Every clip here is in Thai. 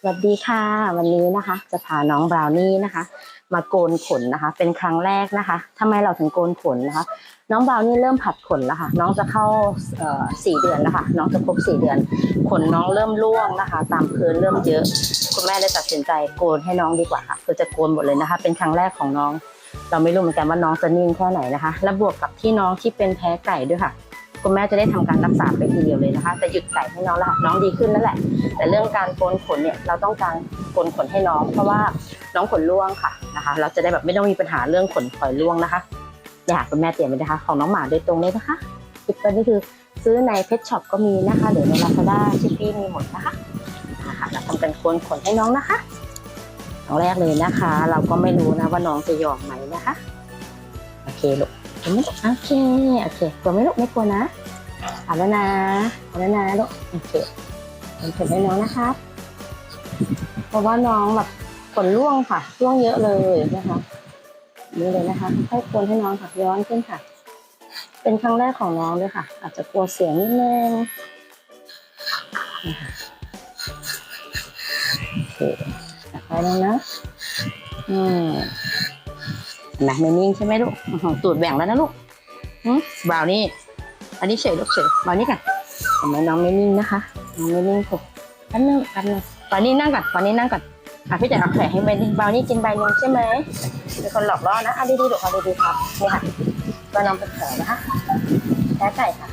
สวัสดีค่ะ วันนี้นะคะ จะพาน้องบราวนี่นะคะ มาโกนขนนะคะ เป็นครั้งแรกนะคะทำไมเราถึงโกนขนนะคะ น้องบราวนี่เริ่มผัดขนแล้วค่ะ น้องจะเข้าสี่เดือนแล้วค่ะน้องจะครบสี่เดือน ขนน้องเริ่มร่วงนะคะ ตามพื้นเริ่มเยอะ คุณแม่เลยตัดสินใจโกนให้น้องดีกว่าค่ะคือจะโกนหมดเลยนะคะ เป็นครั้งแรกของน้อง เราไม่รู้เหมือนกันว่าน้องจะนิ่งแค่ไหนนะคะ และบวกกับที่น้องที่เป็นแพ้ไก่ด้วยค่ะ คุณแม่จะได้ทำการรักษาไปทีเดียวเลยนะคะแต่หยุดไก่ให้น้องแล้วน้องดีขึ้นแล้วแหละ แต่เรื่องการโกนขนเนี่ยเราต้องการโกนขนให้น้อง เพราะว่าน้องขนร่วงค่ะนะคะ เราจะได้แบบไม่ต้องมีปัญหาเรื่องขนปล่อยร่วงนะคะเนี่ยค่ะคุณแม่เตรียมไว้นะคะ ของน้องหมาโดยตรงเลยนะคะคลิปนี้คือซื้อในเพชช็อปก็มีนะคะหรือในลาซาด้าชิปปี้มีหมดนะคะนะคะเราทำการโกนขนให้น้องนะคะครั้งแรกเลยนะคะ เราก็ไม่รู้นะว่าน้องจะยอมไหมนะคะ โอเคลูกกลัวไหมลูกโอเคโอเคกลัวไหมลูกไม่กลัวนะ เอาแล้วนะเอาแล้วนะลูกโอเคผมขนให้น้องนะครับ เพราะว่าน้องแบบขนร่วงค่ะร่วงเยอะเลยนะคะนี่เลยนะคะค่อยๆควรให้น้องค่ะย้อนขึ้นค่ะ เป็นครั้งแรกของน้องด้วยค่ะ อาจจะกลัวเสียงนิดนึงนะคะโอเคไปแล้วนะอืมนไหมไม่นิ่งใช่ไหมลูกตูดแบ่งแล้วนะลูกอืมบ่าวนี่ อันนี้เฉยลูกเฉยบ่านี่กันเห็นไมน้องไม่นิ่งนะคะน้องไม่นิ่งถูกอันนึงอันนึงตอนนี้นั่งก่อนตอนนี้นั่งก่อนอะพี่แต่เอาแขกให้ใบนิ่งบ่าวนี่กินใบนมใช่ไหมเป็นคนหลอกล่อนะอะดีๆลูกเอาดีๆครับนี่ค่ะก็น้องเป็นแผลนะคะแผลไก่ค่ะ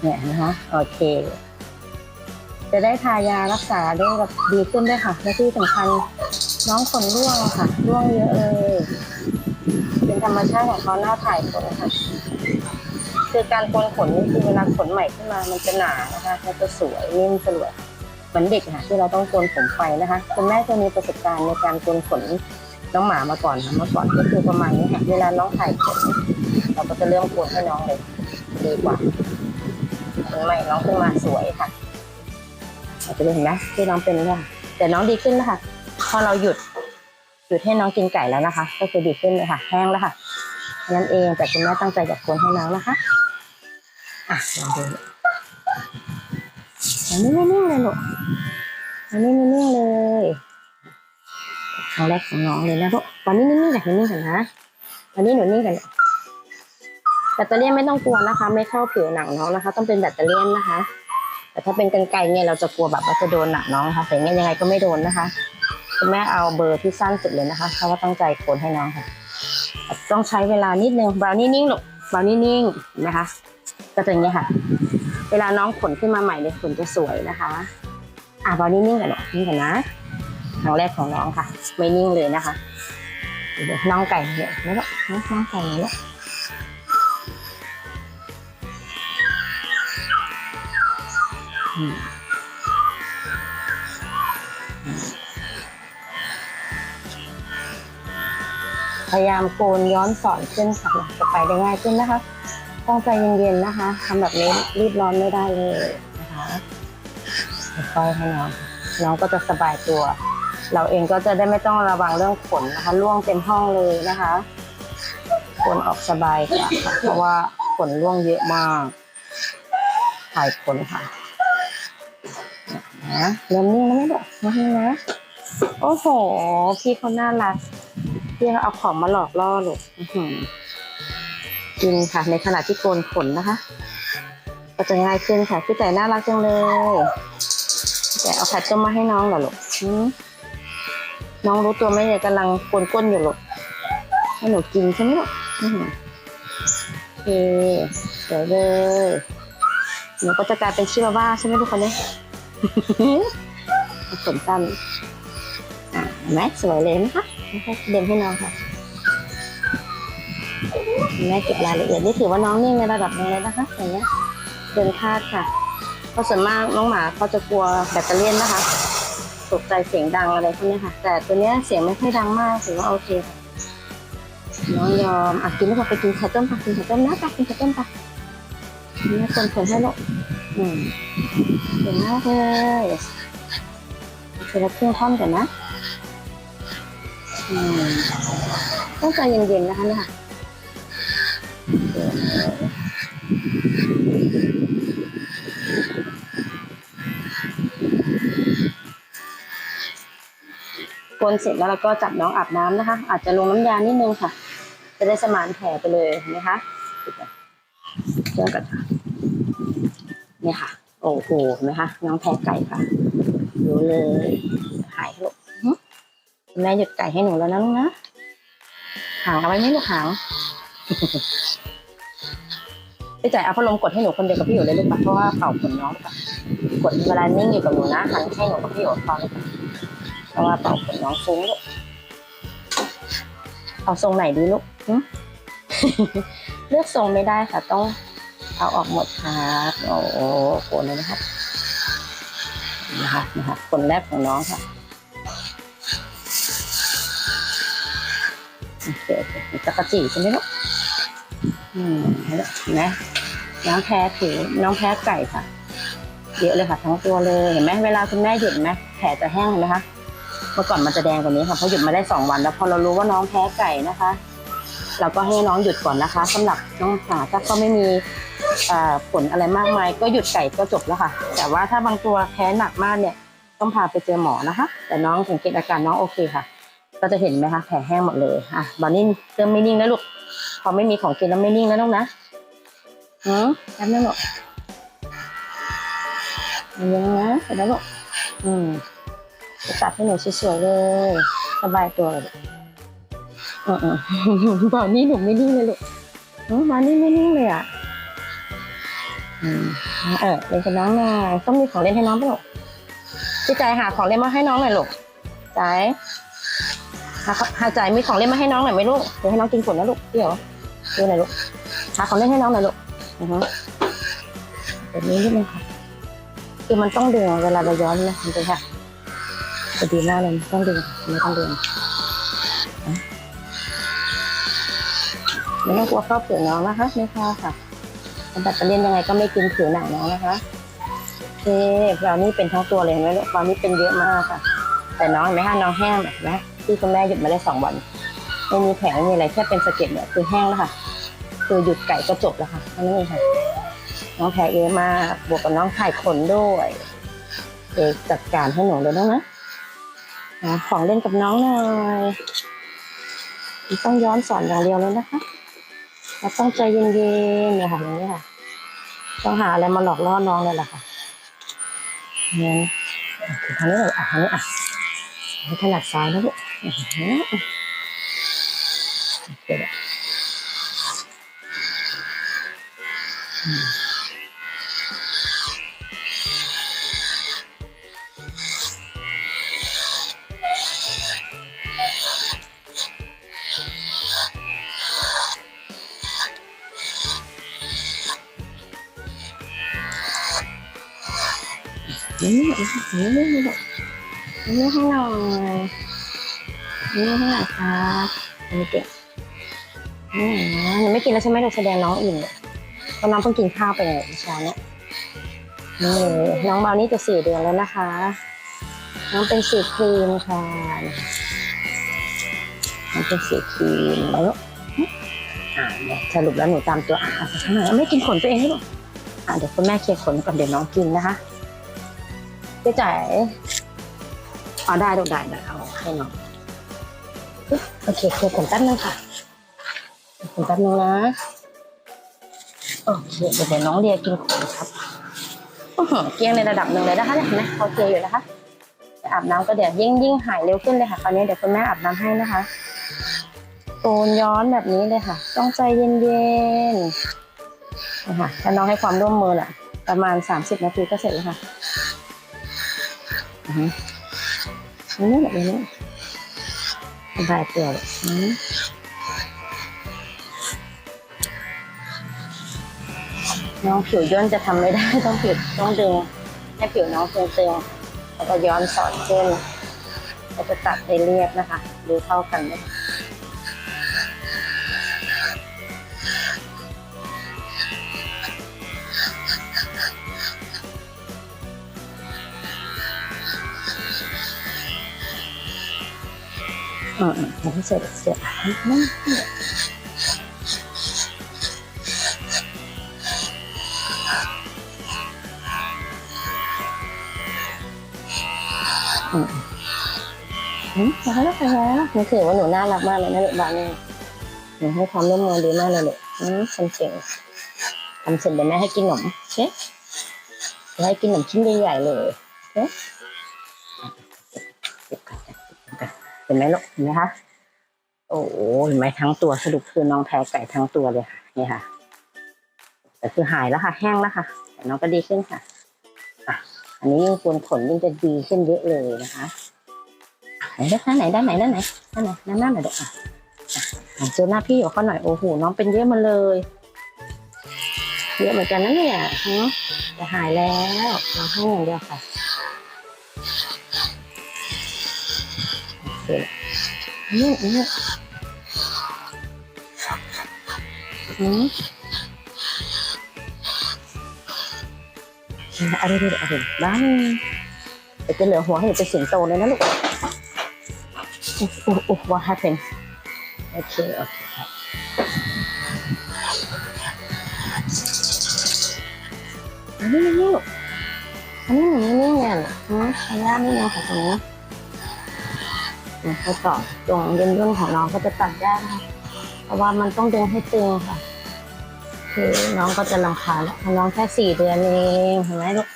เนี่ยนะคะโอเค จะได้ทายารักษาได้แบบดีขึ้นด้วยค่ะและที่สำคัญน้องขนร่วงค่ะร่วงเยอะเลย เป็นธรรมชาติของเขาหน้าถ่ายขนค่ะ คือการโกนขนนี่คือเวลาขนใหม่ขึ้นมา มันจะหนานะคะมันจะสวยนิ่มสลวยเหมือนเด็กค่ะที่เราต้องโกนผมไฟนะคะคุณแม่จะมีประสบการณ์ในการโกนขนน้องหมามาก่อนค่ะเมื่อก่อนก็คือประมาณนี้ค่ะเวลาน้องถ่ายขนเราก็จะเริ่มโกนให้น้องเลยดีกว่าขนใหม่น้องขึ้นมาสวยค่ะอาจจะเห็นไหมที่น้องเป็นเนี่ยแต่น้องดีขึ้นแล้วค่ะพอเราหยุดหยุดให้น้องกินไก่แล้วนะคะ ก็คือดีขึ้นเลยค่ะ แห้งแล้วค่ะนั้นเองแต่คุณแม่ตั้งใจจะโคนให้น้องนะคะ อะลองดูอันนี้ไม่นิ่งเลยลูกอันนี้ไม่นิ่งเลยครั้งแรกของน้องเลยนะลูกตอนนี้นิ่งๆกันนิ่งๆกันนะตอนนี้หนูนิ่งกันแบตเตอรี่ยนไม่ต้องกลัวนะคะ ไม่เข้าผิวหนังน้องนะคะ ต้องเป็นแบตเตอรี่ยนนะคะ แต่ถ้าเป็นกันไกรเนี่ยเราจะกลัวแบบว่าจะโดนหนักน้องนะคะแต่เนี่ยยังไงก็ไม่โดนนะคะคุณแม่เอาเบอร์ที่สั้นสุดเลยนะคะเพราะว่าตั้งใจโคนให้น้องค่ะ ต้องใช้เวลานิดนึงบราวนี่นิ่งลูกบราวนี่นิ่งนไหมคะ ก็จะอย่างเงี้ยค่ะ เวลาน้องขนขึ้นมาใหม่เนี่ยขนจะสวยนะคะ อะบรานี่นิ่งกันลูกนิ่งกันนะครั้งแรกของน้องค่ะ ไม่นิ่งเลยนะคะเดี๋ยวน้องไก่เนี่ยไม่ลูกน้องไก่เนี่ยพยายามโกนย้อนสอนขึ้นค่ะจะไปได้ง่ายขึ้นนะคะ ต้องใจเย็นๆนะคะทำแบบนี้รีบร้อนไม่ได้เลยนะคะค่อยๆให้น้องน้องก็จะสบายตัว เราเองก็จะได้ไม่ต้องระวังเรื่องขนนะคะร่วงเต็มห้องเลยนะคะขนออกสบายกว่าค่ะเพราะว่าขนร่วงเยอะมากถ่ายขนค่ะนะเริ่มนิ่งแล้วไหมลูกนิ่งนะโอ้โหพี่เขาน่ารักพี่เขาเอาของมาหลอกล่อลูกอื้อหือ กินค่ะ ในขณะที่โกนขนนะคะ ก็จะง่ายขึ้นค่ะพี่แต่น่ารักจังเลยแต่เอาไข่ต้มมาให้น้องเหรอลูกหืมน้องรู้ตัวไหมเนี่ยกำลังโกนก้นอยู่ลูกให้หนูกินใช่ไหมลูกอื้อหือโอเคสวยเลยหนูก็จะกลายเป็นชิวาว่าใช่ไหมทุกคนเนี่ยขนสั้นอะเห็นไหมสวยเลยนะคะเดิมให้น้องค่ะ แม่เก็บรายละเอียดนี่ถือว่าน้องนิ่งในระดับหนึงเลยนะคะอย่างเงี้ยเกินคาดค่ะเพราะส่วนมากน้องหมาเขาจะกลัวแบตเตอรี่ยนนะคะตกใจเสียงดังอะไรพวกนี้ค่ะ แต่ตัวเนี้ยเสียงไม่ค่อยดังมากถือว่าโอเคค่ะน้องยอมอะกินแล้วก็ไปกินไข่ต้มค่ะกินไข่ต้มนะไปกินไข่ต้มไปนี่คนคนให้ลูกอืมเก่งมากเลยโอเคแล้วเครื่องท่อนกันนะอืมต้องใจเย็นๆนะคะเนี่ยค่ะ คนเสร็จแล้วเราก็จับน้องอาบน้ำนะคะ อาจจะลงน้ำยานิดนึงค่ะ จะได้สมานแผลไปเลยนะคะเชื่อกันค่ะเนี่ยค่ะ โอ้โหเห็นไหมคะน้องแพ้ไก่ค่ะรู้เลยหายลูกแม่หยุดไก่ให้หนูแล้วนะลูกนะหางเอาไว้ไหมลูกหาง พี่จ่ายเอาพัดลมกดให้หนูคนเดียวกับพี่อยู่เลยลูกปะเพราะว่าเป่าขนน้องค่ะกดเวลานิ่งอยู่กับหนูนะหันให้หนูกับพี่อยู่พอเลยค่ะเพราะว่าเป่าขนน้องฟุ้งลูกเอาทรงไหนดีลูกเลือกทรงไม่ได้ค่ะ ต้องเอาออกหมดครับโอ้โหโกนเลยนะครับนะคะนะคะคนแรกของน้องค่ะโอเคโอเคมีจักรจีใช่ไหมลูกอืมเห็นไหม น้องแพ้ถือน้องแพ้ไก่ค่ะ เยอะเลยค่ะ ทั้งตัวเลยเห็นไหมเวลาคุณแม่หยุดไหมแผลจะแห้งเห็นไหมคะเมื่อก่อนมันจะแดงกว่านี้ค่ะเพราะหยุดมาได้สองวัน แล้วพอเรารู้ว่าน้องแพ้ไก่นะคะ เราก็ให้น้องหยุดก่อนนะคะสำหรับน้องหาถ้าเขาไม่มีผลอะไรมากมาย ก็หยุดไก่ก็จบแล้วค่ะ แต่ว่าถ้าบางตัวแพ้หนักมากเนี่ยต้องพาไปเจอหมอนะคะ แต่น้องสังเกตอาการน้องโอเคค่ะ ก็จะเห็นไหมคะแผลแห้งหมดเลยอะบอนี่เริ่มไม่นิ่งแล้วลูกพอไม่มีของกินแล้วไม่นิ่งแล้วลูกนะ หืมแป๊บนึงลูกยังนะเสร็จแล้วลูกอืมจะตัดให้หนูสวยๆเลย สบายตัวเลยเออเออบอกนี่หนูไม่นิ่งเลยลูกอืมมานี่ไม่นิ่งเลยอะอืมเออเล่นกับน้องหน่อยต้องมีของเล่นให้น้องป่ะลูกพี่ใจหาของเล่นมาให้น้องหน่อยลูกใจหาหาใจมีของเล่นมาให้น้องหน่อยไหมลูกเดี๋ยวให้น้องกินผลนะลูกเดี๋ยวดูหน่อยลูกหาของเล่นให้น้องหน่อยลูก อือฮึแบบนี้นิดนึงค่ะ คือมันต้องดึงเวลาเราย้อนนะมันจะค่ะจะดีมากเลยต้องดึงไม่ต้องดึงไม่ต้องกลัวเข้าผิวน้องนะคะไม่เข้าค่ะแบตเตอรี่ยังไงก็ไม่กินผิวหนังน้องนะคะโอเคเรานี่เป็นทั้งตัวเลยเห็นไหมลูกเรานี่เป็นเยอะมากค่ะ แต่น้องเห็นไหมคะน้องแห้งนะที่คุณแม่หยุดมาได้สองวันไม่มีแผลไม่มีอะไรแค่เป็นสะเก็ดเนี่ยคือแห้งแล้วค่ะ คือหยุดไก่ก็จบแล้วค่ะนั่นเองค่ะ น้องแผลเยอะมากบวกกับน้องถ่ขนด้วยเดี๋ยวจัดการให้หนูเลยนะนะหาของเล่นกับน้องหน่อยต้องย้อนสอนอย่างเดียวเลยนะคะเราต้องใจเย็นๆเนี่ยค่ะอย่างนี้ค่ะ ต้องหาอะไรมาหลอกล่อน้องเลยแหละค่ะเนี่ยทางนี้เลยอะทางนี้อะให้ถนัดซ้ายนะลูกเคเลยอื นี่นี่นี่นี่นี่ให้หน่อยนี่ให้หน่อยครับนี่เด็กนี่นะหนูไม่กินแล้วใช่ไหมหนูแสดงน้องอิ่มเลย เพราะน้องเพิ่งกินข้าวไปเลยเมื่อเช้าเนี้ยนี่น้องเบานี่จะสี่เดือนแล้วนะคะ น้องเป็นสีครีมค่ะน้องเป็นสีครีมแล้วอ่าเนี่ยสรุปแล้วหนูตามตัวอะทำไมไม่กินขนตัวเองให้ลูกอะเดี๋ยวคุณแม่เคลียร์ขนก่อนเดี๋ยวน้องกินนะคะเจ๊จ๋ายเอาได้ลูกได้ได้เอาให้น้องโอเคเคลียร์ขนแป๊บนึงค่ะขนแป๊บนึงนะ โอเคเดี๋ยวเดี๋ยวน้องเรียกินขนครับเกลี้ยงในระดับหนึ่งเลยนะคะเนี่ยเห็นไหมเขาเคลียอยู่นะคะอาบน้ำก็เดี๋ยวยิ่งยิ่งหายเร็วขึ้นเลยค่ะคราวนี้เดี๋ยวคุณแม่อาบน้ำให้นะคะโกนย้อนแบบนี้เลยค่ะ ต้องใจเย็นๆนะคะถ้าน้องให้ความร่วมมือแหละประมาณ 30 นาทีก็เสร็จแล้วค่ะอือนี่แบบนี้สบายตัวเลย น้องผิวย่นจะทำไม่ได้ต้องผิวต้องดึงให้ผิวน้องตึงๆแล้วก็ย้อนสอนเส้นแล้วจะตัดให้เรียบนะคะ ดูเท่ากันเลยอืมๆให้เสร็จเสร็จอืมอืม อืมมาแล้วมาแล้วหนูถือว่าหนูน่ารักมากเลยนะลูกบานนี่หนูให้ความร่วมมือดีมากเลยลูกอืมทำเก่งทำเสร็จเดี๋ยวแม่ให้กินขนมเคเดี๋ยให้กินขนมชิ้นใหญ่ๆเลยโอเคเห็นไหมลูกเห็นไหมคะโอ้โหเห็นไหมทั้งตัวสรุปคือน้องแพ้ไก่ทั้งตัวเลยค่ะนี่ค่ะ แต่คือหายแล้วค่ะ แห้งแล้วค่ะแต่น้องก็ดีขึ้นค่ะอะ อันนี้ยิ่งกวนขนยิ่งจะดีขึ้นเยอะเลยนะคะ ด้านไหนด้านไหนด้านไหนด้านไหนด้านหน้าหน่อยเด็กอะเจอหน้าพี่ของเขาหน่อยโอ้โหน้องเป็นเยอะมาเลยเยอะเหมือนกันนะเนี่ยฮะแต่หายแล้วน้องให้อย่างเดียวค่ะโอเคนี่นี่อืมอะไรดีอะไรบ้านเดี๋ยวจะเหลือหัวให้หนูเป็นสิงโตเลยนะลูก อุ๊บอุ๊บอุ๊บ what happened โอเคโอเคอันนี้นี่อันนี้หนูไม่นิ่เนี่ยฮะอันนี้ไม่นิ่งค่ะตรงนี้เขาต่อตรงเย็นย่นของน้องก็จะตัดยากนะเพราะว่ามันต้องดึงให้ตึงค่ะ คือน้องก็จะรำคาญแล้วน้องแค่สี่เดือนเองเห็นไหมลูก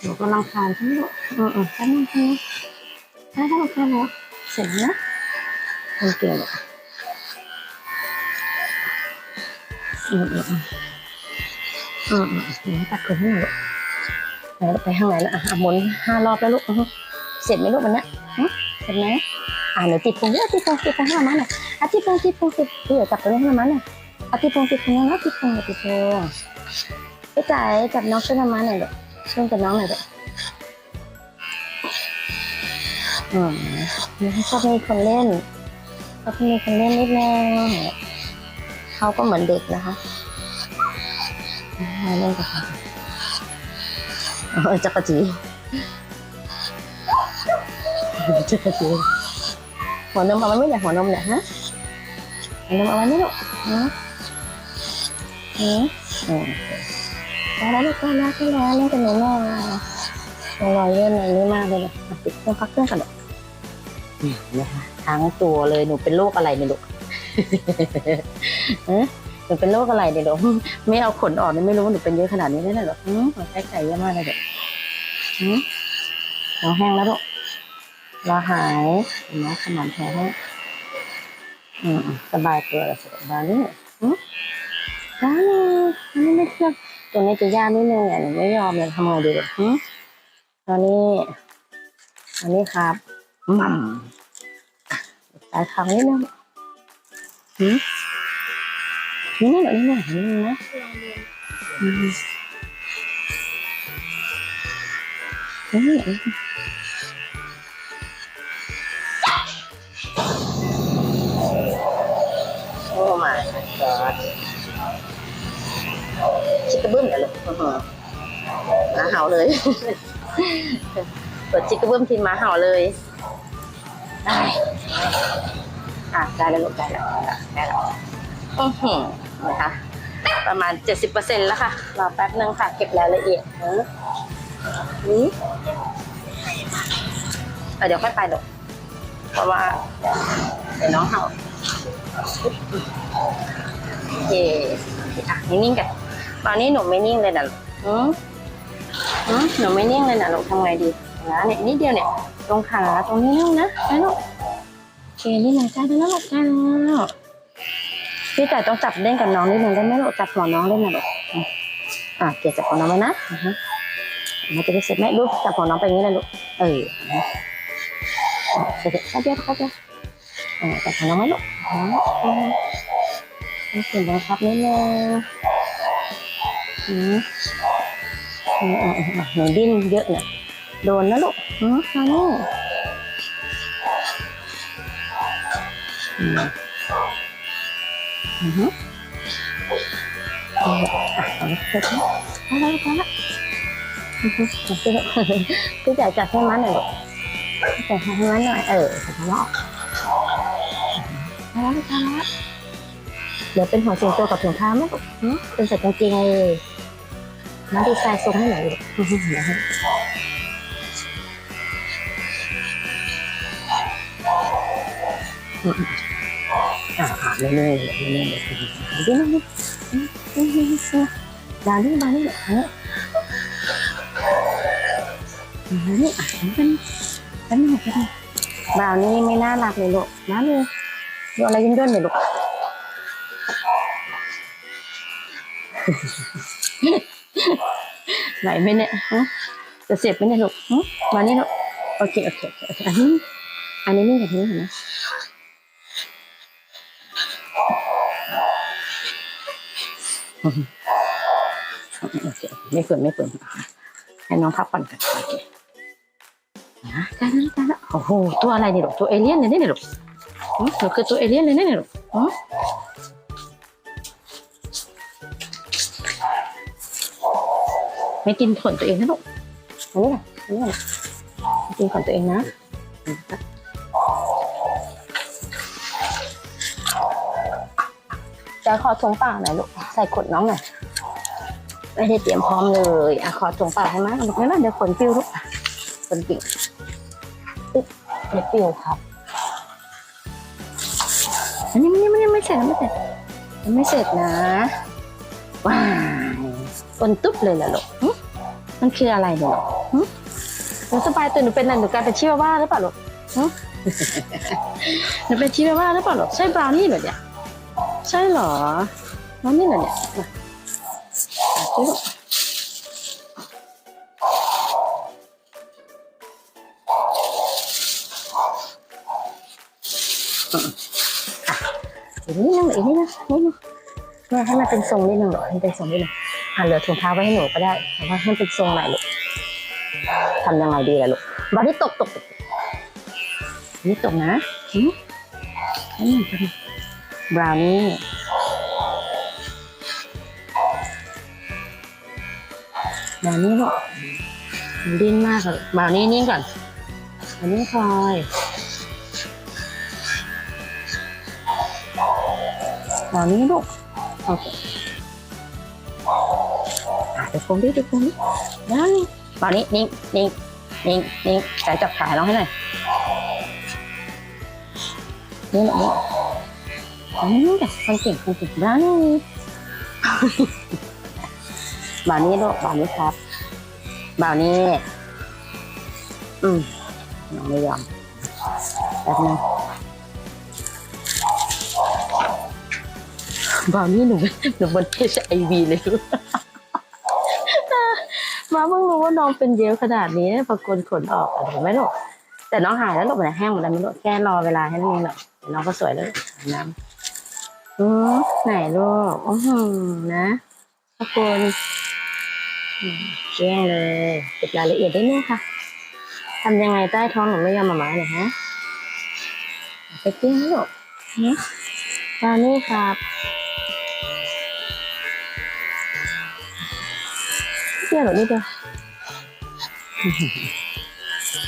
หนูก็รำคาญใช่ไหมลูกอืมอืมใช่ไหมใช่ไหมใช่ใช่ใช่แล้ว เสร็จแล้วคนเก่งลูกอืมอืมอืมอืมอืมอืมตัดขนให้หน่อยลูกไปข้างไหนนะอะอะหมุนห้ารอบแล้วลูกเสร็จไหมลูกวันนี้เสร็จไหมอ่าหนูติดพุงเยอะติดพุงติดพุงให้มาหน่อยอะติดพุงติดพุงติดเดี๋ยวจับตรงนี้ให้มาหน่อยเอาที่พงที่พงนะที่พงที่พงไปจ่ายจับน้องช่วยมันหน่อยเด็กช่วยกับน้องหน่อยเด็ก อืมชอบมีคนเล่นชอบมีคนเล่นนิดนึงเขาก็เหมือนเด็กนะคะอ่าเล่นกับเขาเออจักรจีจักรจีหัวนมเอาไว้ไม่ไหนหัวนมเนี่ยฮะหัวนมเอาไว้ไม่หรอกฮะอืมอืมแล้วล้วก็แล้วก็แล้วเล่นกันหนูหน่อรอยเลื่อนอะไรนี่มากเลยอะปิดเครื่องพักเครื่องกันหรอก นะคะทั้งตัวเลยหนูเป็นโรคอะไรเนี่ยลูกเอ๊ะหนูเป็นโรคอะไรเนี่ยลูกไม่เอาขนออกนี่ไม่รู้ว่าหนูเป็นเยอะขนาดนี้ได้เลยหรออืมหัวใจไก่เยอะมากเลยเด็กอืมแห้งแล้วลูกรอหายเห็นไหมขนมแผลให้สบายตัวแล้วสบายนี่อืมร้านอันนี้ไม่เชื่อตัวนี้จะยากนิดนึงอะหนูไม่ยอมเลยทำไงดีเลยหืตอนนี้ อันนี้ครับ มัมสายคำนิดนึงหืมนี่นี่นี่นี่นี่นะอืมนี่โอ้ my god ชิคกระบึ้มเดี๋ยวเลยอื้อหือหมาเห่าเลยเปิดชิคกระบึ้มทีม้าเห่าเลย ได้อะได้แล้วลูกได้แล้วได้แล้วอือหือนะคะประมาณเจ็ดสิบเปอร์เซ็นแล้วค่ะรอแป๊บนึงค่ะ เก็บรายละเอียดเอออืมเอเดี๋ยวค่อยไปลูกเพราะว่า เดี๋ยวน้องเห่าโอเคอะนิ่งๆกันตอนนี้หนูไม่นิ่งเลยนะอืมอืมหนูไม่นิ่งเลยนะลูกทำไงดี นะเนี่ยนิดเดียวเนี่ย ตรงขาตรงนี้นะนะลูกโอเคนี่หนึ่งใจแล้วลูกใจแล้วพี่แต่ต้องจับเล่นกับน้องนิดนึงได้ไหมลูกจับหัวน้องได้ไหมลูกอืมอะเกียจับหัวน้องไว้นะฮะมันจะได้เสร็จไหมลูกจับหัวน้องไปอย่างนี้เลยลูกเออเสร็จแป๊บเดียวแป๊บเดียวอ่าจับหัวน้องไว้ลูกอ๋ออืมนี่คือบังคับนิดนึงอืมอืมอืมอืมหนูดิ้นเยอะเนี่ย โดนนะลูกอืมมานี่อืมอือฮึเอาไปเอะพอแล้วพอแล้วอือฮึเอาไปเถอะพี่จ๋าจับให้มันหน่อยลูกพี่จ๋าให้มันหน่อย เออพอแล้วพอแล้วพอแล้วเดี๋ยวเป็นหัวสิงโตกับถุงเท้าไหมลูกเป็นใส่กางเกงเลยมาดีไซน์ทรงให้หน่อยดิเอ่าอ่าเรื่อยๆเรื่อยๆเรื่อยๆเรื่อยๆเรื่อยๆเรื่อยๆดานี่มานี่อะมานี่อะเป็นเป็นหมดเลยบราวนี่ไม่น่ารักเลยลูกมาเลยดูอะไรย่นย่นเลยลูกไหนไหมเนี่ยฮะจะเสียบไหมเนี่ยลูกฮะมานี่ลูกโอเคโอเคโอเคอันนี้อันนี้นี่กับนี้เห็นไหม โอเคไม่เปิดไม่เปิดให้น้องพักผ่อนกันโอเคนะได้แล้วได้แล้วโอ้โหตัวอะไรนี่ยลูกตัวเอเลี่ยนเลยนี่ยลูกหึหนูคือตัวเอเลี่ยนเลยนี่ยลูกหึไม่กินขนตัวเองนะลูกอันนี้แหละอันนี้แหละไม่กินขนตัวเองนะจะขอถุงปล่าหน่อยลูก ใส่ขวดน้องหน่อยไม่ได้เตรียมพร้อมเลยอะขอถุงเปล่าให้มั้ยลูกไม่เป็นเดี๋ยวขนปิวลูกอะขนปิวอึ๊บเดี๋ยวปิวครับอันนี้ไม่ไม่ไม่เสร็จไม่เสร็จยังไม่เสร็จนะว้ายฝนตุ๊บเลยเหรอลูกมันคืออะไรเนี่ยหนูสบายตัวหนูเป็นอะไรหนูกลายเป็นชิวาว่าหรือเปล่าลูกหึหนูเป็นชิวาว่าหรือเปล่าลูกใช่บราวนี่เหรอเนี่ยใช่เหรอ น้องนี่เหรอเนี่ยมาดูลูกอืมอะอีกนิดนึงอีกนิดนึงนิดนึงเนี่ยให้มันเป็นทรงนิดนึงหรอให้มันเป็นทรงนิดนึงอะเหลือถุงเท้าไว้ให้หนูก็ได้แต่ว่าให้มันเป็นทรงไหนลูกทำยังไงดีล่ะลูกบอดี้ตกตกตกนี่ตกนะอืมอันนี้เป็นบราวนี่ บราวนี่ลูกมันดิ้นมากเลยบราวนี่นิ่งก่อนอันนี้คอยบราวนี่ลูกโอเคเดี๋ยวโฟมดิเดี๋ยวโฟมดิได้บราวนี่นิ่งนิ่งนิ่งนิ่งใส่จับขาน้องให้หน่อยนี่แหละนี่อันนี้แบบคนเก่งคนเก่งบราวนี่ บ่าวนี้ลูกบ่าวนี้ครับบ่าวนี้ อืมน้องไม่ยอมแป๊บนึงบ่าวนี้หนูหนูบนเทชไอวีเลยลูกมาเพิ่งรู้ว่าน้องเป็นเยลขนาดนี้พอกลขนออกอะไรไหมลูกแต่น้องหายแล้วลูกมันแห้งหมดแล้วไม่ลูกแค่รอเวลาให้นิดนึงหรอกเดี๋ยน้องก็สวยแล้วน้ำอือไหนลูกอือหือนะขอบคุณ เชี่ยงเลยเก็บรายละเอียดได้ไหมคะทำยังไงใต้ท้องหนูไม่ยอมมาหมาเนี่ยฮะไปเตี้ยงลูกฮะตอนนี้ครับเตี้ยหรอนี่เดียว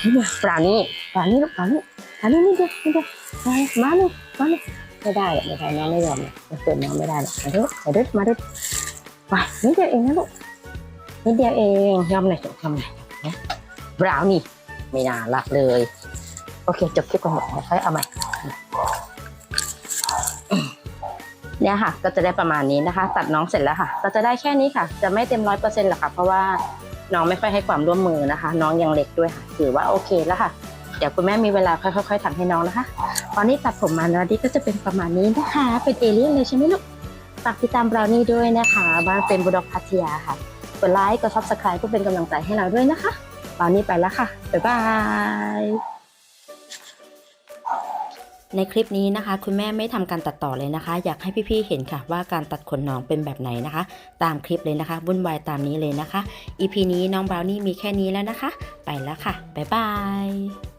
นี่เดียปลานี่ปลานี่ลูกปลานี่ปลานี่นี่เดียวนี่เดียวมามาเลยมาเลยไม่ได้หรอกไม่ได้น้องไม่ยอมเลยจะเปิดน้องไม่ได้หรอกมาดูมาดูมาดูไปนี่เดียวเองนะลูก นิดเดียวเองยอมหน่อยจบยอมหน่อยนะบราวนี่ไม่น่ารักเลย โอเค จบคลิปกันหมดค่อยเอาใหม่เนี่ยค่ะ ก็จะได้ประมาณนี้นะคะ ตัดน้องเสร็จแล้วค่ะ ก็จะได้แค่นี้ค่ะ จะไม่เต็มร้อยเปอร์เซ็นต์หรอกค่ะ เพราะว่าน้องไม่ค่อยให้ความร่วมมือนะคะ น้องยังเล็กด้วยค่ะ ถือว่าโอเคแล้วค่ะ เดี๋ยวคุณแม่มีเวลาค่อยๆทำให้น้องนะคะ ตอนนี้ตัดผมมาแล้วดิก็จะเป็นประมาณนี้นะคะ เป็นเอเลี่ยนเลยใช่ไหมลูก ฝากติดตามบราวนี่ด้วยนะคะ บ้านเป็นบุดอกพัทยาค่ะ กดไลค์ กด subscribe เพื่อเป็นกำลังใจให้เราด้วยนะคะ ตอนนี้ไปแล้วค่ะ บ๊ายบาย ในคลิปนี้นะคะ คุณแม่ไม่ทำการตัดต่อเลยนะคะ อยากให้พี่ๆเห็นค่ะว่าการตัดขนน้องเป็นแบบไหนนะคะ ตามคลิปเลยนะคะวุ่นวายตามนี้เลยนะคะ EP นี้น้องบราวนี่มีแค่นี้แล้วนะคะ ไปแล้วค่ะ บ๊ายบาย